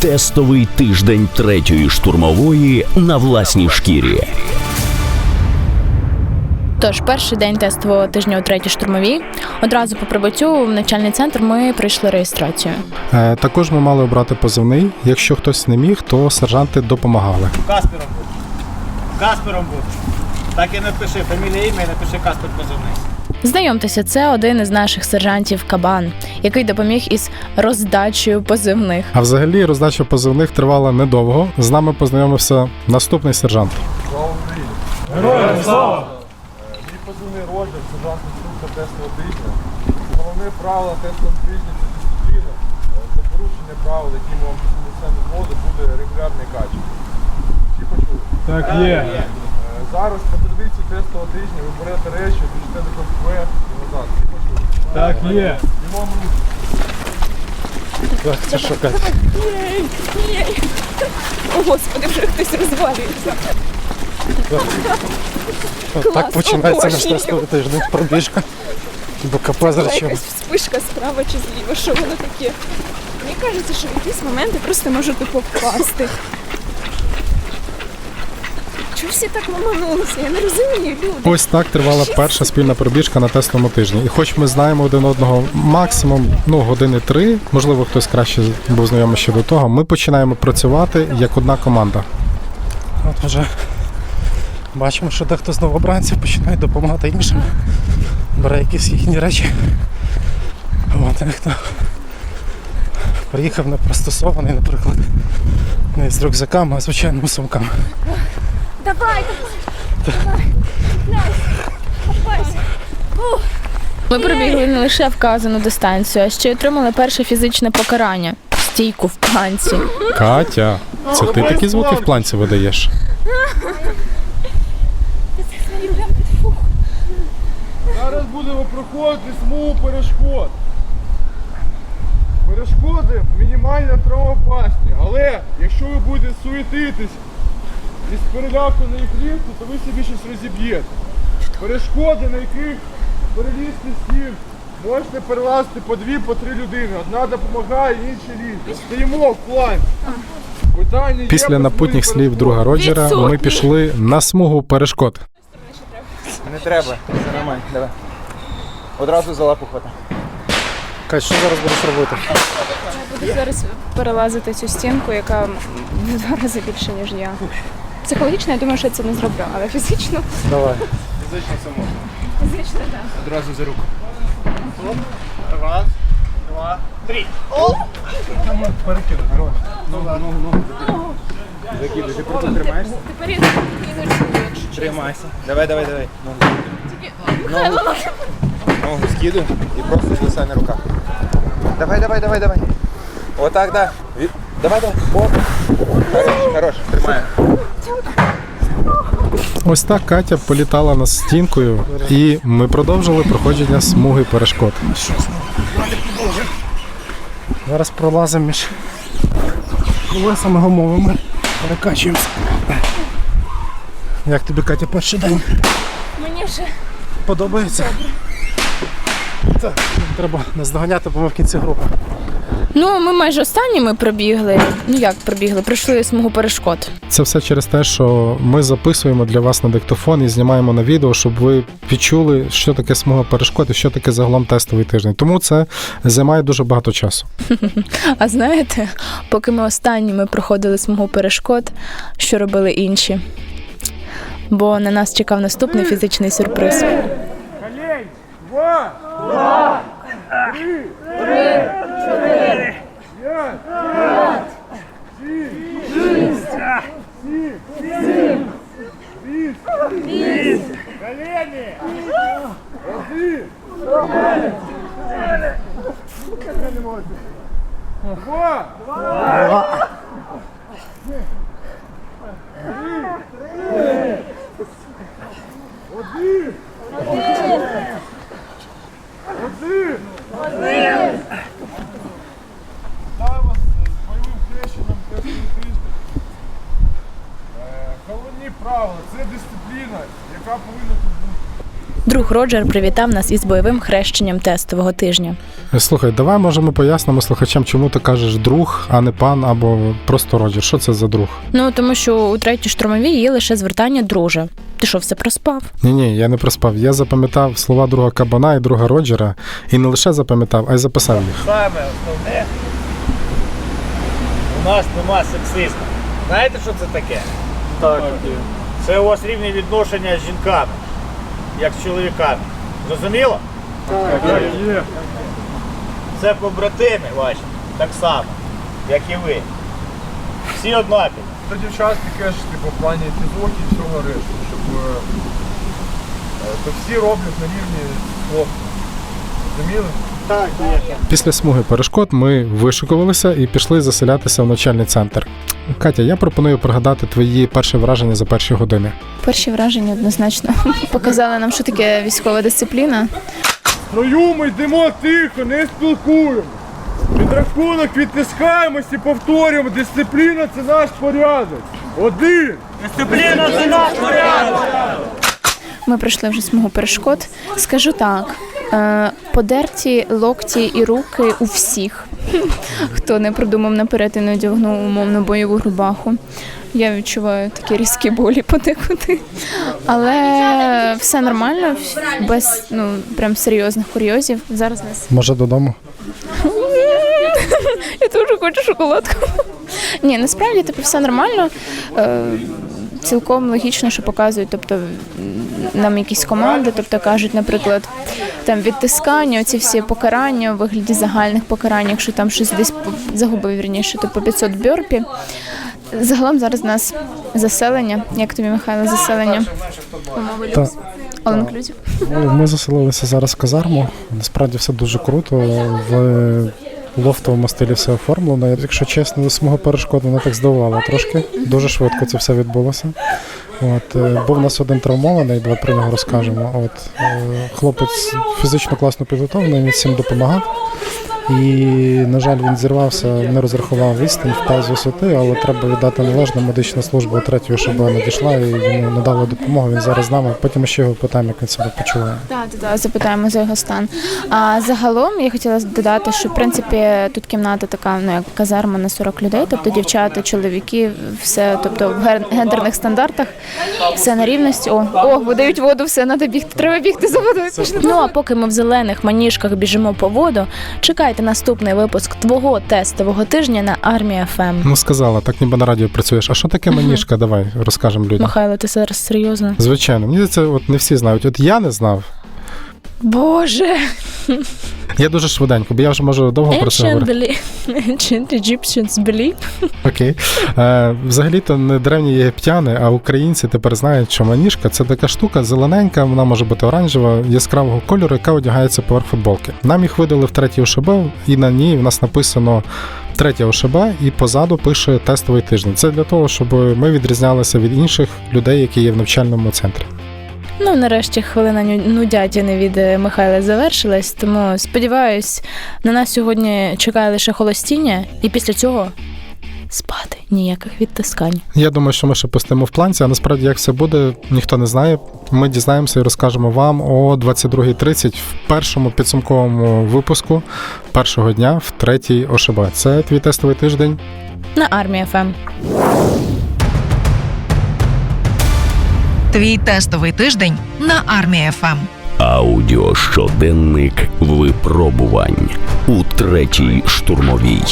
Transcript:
Тестовий тиждень третьої штурмової на власній шкірі. Тож, перший день тестового тижня у третій штурмовій. Одразу по прибуттю в навчальний центр ми пройшли реєстрацію. Е, Також ми мали обрати позивний. Якщо хтось не міг, то сержанти допомагали. Каспером буде. Каспером буде. Так і напиши фамілія ім'я напиши Каспер позивний. Знайомтеся, це один із наших сержантів Кабан, який допоміг із роздачею позивних. А взагалі роздача позивних тривала недовго. З нами познайомився наступний сержант. Мій позивний Роджер, сержант інструктор тестового тижня. Головне правило тестового тижня це дисципліна. Е, За порушення правил, які ми вам несемо згоду, буде регулярний качок. Всі почули? Так є. Е, Зараз по традиції тестового тижня ви берете речі, біжите до КПП і назад. Всі почули? Так є. Бігом руки. Це що Катя? О, господи, вже хтось розвалюється. Так починається наш тестовий тиждень. Пробіжка до КП з речами. вспишка справа чи зліва, що воно таке. Мені кажеться, що в якісь моменти просто можу тупо впасти. Чого всі так ломанулися? Я не розумію, люди. Ось так тривала перша спільна пробіжка на тестовому тижні. І хоч ми знаємо один одного максимум ну години три, можливо, хтось краще був знайомий ще до того. Ми починаємо працювати як одна команда. От вже бачимо, що дехто з новобранців починає допомагати іншим. Бере якісь їхні речі. От хто приїхав не пристосований, наприклад, не з рюкзаками, а звичайними сумками. Давай, давай. Ми пробігли не лише вказану дистанцію, а ще й отримали перше фізичне покарання стійку в планці. Катя, це ти такі звуки в планці видаєш? Зараз будемо проходити смугу перешкод. Перешкоди мінімально травмоопасні, але якщо ви будете суетитись і з переляку на їх ліфту, то ви собі щось розіб'єте. Перешкоди, на яких перелізти стін, можете перелазити по дві, по три людини. Одна допомагає, інша лізе. Стоїмо в плані. Питання є, Після напутніх слів друга Роджера ми пішли на смугу перешкод. Не треба, все нормально, давай. Одразу за лапу хвата. Кать, що зараз будеш робити? Буду зараз перелазити цю стінку, яка в два рази більше, ніж я. Психологічно, я думаю, що я це не зроблю, але фізично, Давай. Фізично це можна. фізично, так. Одразу за руку. Раз, два, три. Оп! Там перекину, хорош. Ногу, ногу, ногу. Закидуй, ти просто тримаєшся? Тепер я якщо чесно. Тримайся. Давай, давай, давай. Ногу. Ногу. Ногу скидуй і просто звисай на руках. Давай, давай, давай, давай. Отак, да. Давай, давай. Хорош, хорош. Тримай. Ось так Катя політала над стінкою, і ми продовжили проходження смуги перешкод. Зараз пролазимо між колесами гумовими, перекачуємося. Як тобі, Катя, перший день? Мені вже Подобається? Так, треба наздоганяти, бо ми в кінці групи. Ну, ми майже останніми пробігли. Ну як пробігли? Пройшли смугу перешкод. Це все через те, що ми записуємо для вас на диктофон і знімаємо на відео, щоб ви відчули, що таке смуга перешкод і що таке загалом тестовий тиждень. Тому це займає дуже багато часу. А знаєте, поки ми останніми проходили смугу перешкод, що робили інші? Бо на нас чекав наступний фізичний сюрприз. Колень! Два! Два! Три! Три! П'ять! П'ять! Шість! Сім! Два! Два! Один! Один! Один! Вітаю вас з бойовим хрещенням тестовий тиждень. Головні правила це дисципліна, яка повинна тут бути. Друг Роджер привітав нас із бойовим хрещенням тестового тижня. Слухай, давай може ми пояснимо слухачам, чому ти кажеш друг, а не пан або просто Роджер. Що це за друг? Ну тому що у третій штурмовій є лише звертання друже. Ти що, все проспав? Ні, ні, я не проспав. Я запам'ятав слова друга Кабана і друга Роджера, і не лише запам'ятав, а й записав їх. Саме основне, у нас нема сексизму. Знаєте, що це таке? Так. Це у вас рівні відношення з жінками, як з чоловіками. Зрозуміло? Так, є. Це побратими ваші, так само, як і ви. Всі однакові. Та дівчат таке ж, типу, в плані фізок і всього решту, щоб е, е, то всі роблять на рівні з хлопцем. Розуміли? Так, є. Після смуги перешкод ми вишикувалися і пішли заселятися в навчальний центр. Катя, я пропоную пригадати твої перші враження за перші години. Перші враження однозначно показали нам, що таке військова дисципліна. Строю ми йдемо тихо, не спілкуємо. Під рахунок відтискаємось і повторюємо. Дисципліна це наш порядок. Один. Дисципліна це наш порядок! Ми пройшли вже смугу перешкод. Скажу так: подерті локті і руки у всіх, хто не продумав наперед і не одягнув умовно бойову рубаху. Я відчуваю такі різкі болі подекуди. Але все нормально, без ну прям серйозних курйозів. Зараз нас Може додому? Я дуже хочу шоколадку. Ні, насправді типу, все нормально. Цілком логічно, що показують, тобто нам якісь команди, тобто кажуть, наприклад, там відтискання, оці всі покарання у вигляді загальних покарань, якщо там щось десь загубив вірніше, то по 500 бьорпі. Загалом зараз у нас заселення. Як тобі, Михайло, заселення? Умови люкс. Ми заселилися зараз в казарму. Насправді все дуже круто. В лофтовому стилі все оформлено. Якщо чесно, до самого перешкоду вона так здавала трошки. Дуже швидко це все відбулося. От, е, був у нас один травмований, давай про нього розкажемо. От, е, хлопець фізично класно підготовлений, він всім допомагав. І, на жаль, він зірвався, не розрахував відстань, впав з висоти, але треба віддати належне. Медична служба третьої ШБ надійшла і йому надали допомогу. Він зараз з нами. Потім ще його питаємо, як він себе почуває. Так, так, так, запитаємо за його стан. А загалом я хотіла додати, що в принципі тут кімната така, ну як казарма на 40 людей, тобто дівчата, чоловіки, все, тобто в гендерних стандартах, все на рівності. О, о, видають воду, все, треба бігти, треба бігти за водою. Ну а поки ми в зелених маніжках біжимо по воду, чекайте наступний випуск твого тестового тижня на армія ФМ. Ну сказала, так ніби на радіо працюєш. А що таке маніжка? Давай розкажемо людям. Михайло, ти зараз серйозно? Звичайно, мені це от не всі знають. От я не знав. Боже! Я дуже швиденько, бо я вже можу довго про це говорити. Ancient Egyptians believe. Окей. Е, взагалі-то не древні єгиптяни, а українці тепер знають, що маніжка це така штука зелененька, вона може бути оранжева, яскравого кольору, яка одягається поверх футболки. Нам їх видали в третій ОШБ, і на ній в нас написано третя ОШБ, і позаду пише тестовий тиждень. Це для того, щоб ми відрізнялися від інших людей, які є в навчальному центрі. Ну, нарешті хвилина нудятини від е, Михайла завершилась, тому сподіваюсь, на нас сьогодні чекає лише холостіння, і після цього спати ніяких відтискань. Я думаю, що ми ще пустимо в планці, а насправді як все буде, ніхто не знає. Ми дізнаємося і розкажемо вам о 22.30 в першому підсумковому випуску першого дня в третій ОШБ. Це твій тестовий тиждень. На армія ФМ. Твій тестовий тиждень на армія ФМ. Аудіощоденник випробувань у третій штурмовій.